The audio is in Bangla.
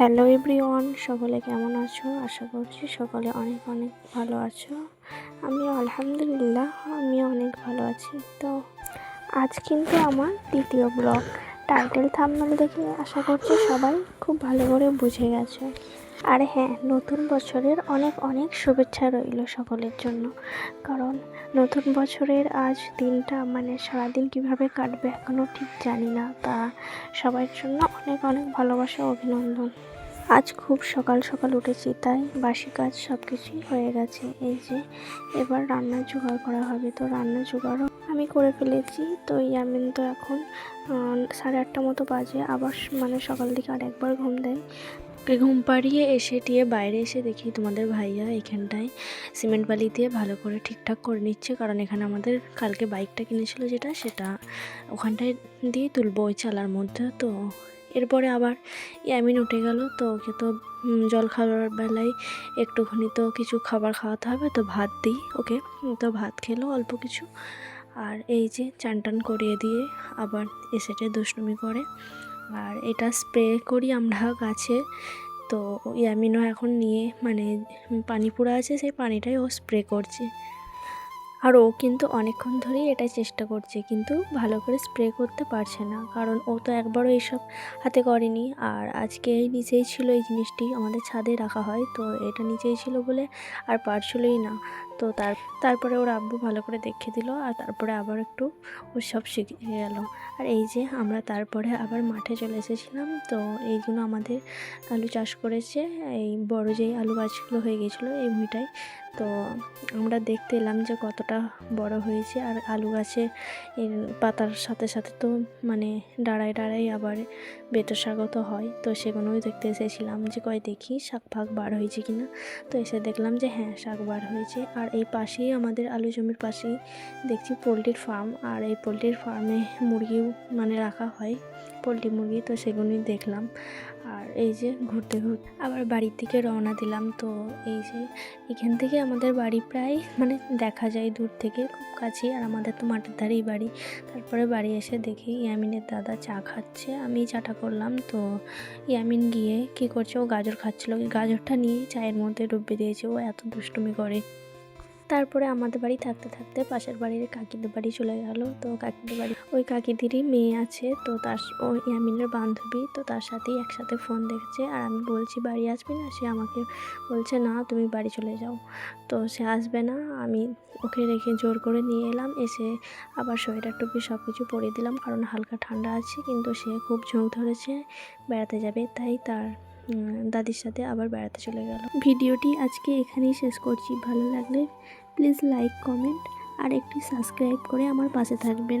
হ্যালো এভরিওয়ান, সকলে কেমন আছো? আশা করছি সকলে অনেক অনেক ভালো আছো। আমি আলহামদুলিল্লাহ আমি অনেক ভালো আছি। তো আজ কিন্তু আমার দ্বিতীয় ব্লগ। টাইটেল থাম্বনেল দেখে আশা করছি সবাই খুব ভালো করে বুঝে গেছো। আর হ্যাঁ নতুন বছরের অনেক অনেক শুভেচ্ছা রইল সকলের জন্য। কারণ নতুন বছরের আজ দিনটা মানে সারাদিন কীভাবে কাটবে এখনও ঠিক জানি না। তা সবার জন্য অনেক অনেক ভালোবাসা, অভিনন্দন। আজ খুব সকাল সকাল উঠেছি, তাই বাসি কাজ সব কিছুই হয়ে গেছে। এই যে এবার রান্নার জোগাড় করা হবে। তো রান্নার জোগাড়ও আমি করে ফেলেছি। তো ইয়ামিন তো এখন সাড়ে আটটা মতো বাজে। আবার মানে সকাল দিকে আর একবার ঘুম দেয়। ওকে ঘুম পাড়িয়ে এসে টিয়ে বাইরে এসে দেখি তোমাদের ভাইয়া এখানটায় সিমেন্ট বালি দিয়ে ভালো করে ঠিকঠাক করে নিচ্ছে। কারণ এখানে আমাদের কালকে বাইকটা কিনেছিল যেটা, সেটা ওখানটায় দিয়ে তুলবো ওই চালার মধ্যে। তো এরপরে আবার ইয়ামিন উঠে গেল। তো ওকে তো জল খাওয়ার বেলায় একটুখানি তো কিছু খাবার খাওয়াতে হবে। তো ভাত দিই ওকে। তো ভাত খেলো অল্প কিছু। আর এই যে চান টান করিয়ে দিয়ে আবার এসেটে দুষ্টুমি করে। আর এটা স্প্রে করি আমরা গাছে। তো ইয়ামিনও এখন নিয়ে মানে পানি পুরা আছে, সেই পানিটাই ও স্প্রে করছে। আর ও কিন্তু অনেকক্ষণ ধরেই এটা চেষ্টা করছে, কিন্তু ভালো করে স্প্রে করতে পারছে না। কারণ ও তো একবারও এইসব হাতে করেনি। আর আজকে এই নিচেই ছিল এই জিনিসটি, আমাদের ছাদে রাখা হয়, তো এটা নিচেই ছিল বলে আর পারছিলই না। তো তার, তারপরে ওর আব্বু ভালো করে দেখিয়ে দিল, আর তারপরে আবার একটু ও সব শিখে গেল। আর এই যে আমরা তারপরে আবার মাঠে চলে এসেছিলাম, তো এই জন্য আমাদের আলু চাষ করেছে। এই বড় যেই আলু গাছগুলো হয়ে গেছিল, এই ভুঁইটায় তো আমরা দেখতে এলাম যে কতটা বড় হয়েছে আর আলু গাছে এর পাতার সাথে সাথে তো মানে ডাড়ায় ডাড়াই আবার বেতো শাকও তো হয়। তো সেগুলোই দেখতে এসেছিলাম যে কয় দেখি শাক ফাক বার হয়েছে কিনা। তো এসে দেখলাম যে হ্যাঁ শাক বার হয়েছে। আর এই পাশেই আমাদের আলু জমির পাশেই দেখছি পোলট্রির ফার্ম। আর এই পোলট্রির ফার্মে মুরগিও মানে রাখা হয়, পোলট্রি মুরগি। তো সেগুলোই দেখলাম। এই যে ঘুরতে ঘুরতে আবার বাড়ির দিকে রওনা দিলাম। তো এই যে এখান থেকে আমাদের বাড়ি প্রায় মানে দেখা যায় দূর থেকে, খুব কাছে আর আমাদের তো মাঠের ধারেই বাড়ি। তারপরে বাড়ি এসে দেখি ইয়ামিনের দাদা চা খাচ্ছে। আমি চাটা করলাম। তো ইয়ামিন গিয়ে কী করছে? ও গাজর খাচ্ছিল। গাজরটা নিয়ে চায়ের মধ্যে ডুবিয়ে দিয়েছে। ও এত দুষ্টুমি করে। তারপরে আমাদের বাড়ি থাকতে থাকতে পাশের বাড়ির কাকিদের বাড়ি চলে গেল। তো কাকিদের বাড়ি, ওই কাকিদেরই মেয়ে আছে। তো তার স- ও ইয়ামিনের বান্ধবী। তো তার সাথেই একসাথে ফোন দেখছে। আর আমি বলছি, বাড়ি আসবি না? সে আমাকে বলছে, না, তুমি বাড়ি চলে যাও। তো সে আসবে না। আমি ওকে রেখে জোর করে নিয়ে এলাম। এসে আবার সোয়েটার টুপি সব কিছু পরিয়ে দিলাম। কারণ হালকা ঠান্ডা আছে, কিন্তু সে খুব ঝোঁক ধরেছে, বেড়াতে যাবে। তাই তার দাদির সাথে আবার বেড়াতে চলে গেল। ভিডিওটি আজকে এখানেই শেষ করছি। ভালো লাগলে প্লিজ লাইক কমেন্ট আর একটি সাবস্ক্রাইব করে আমার পাশে থাকবেন।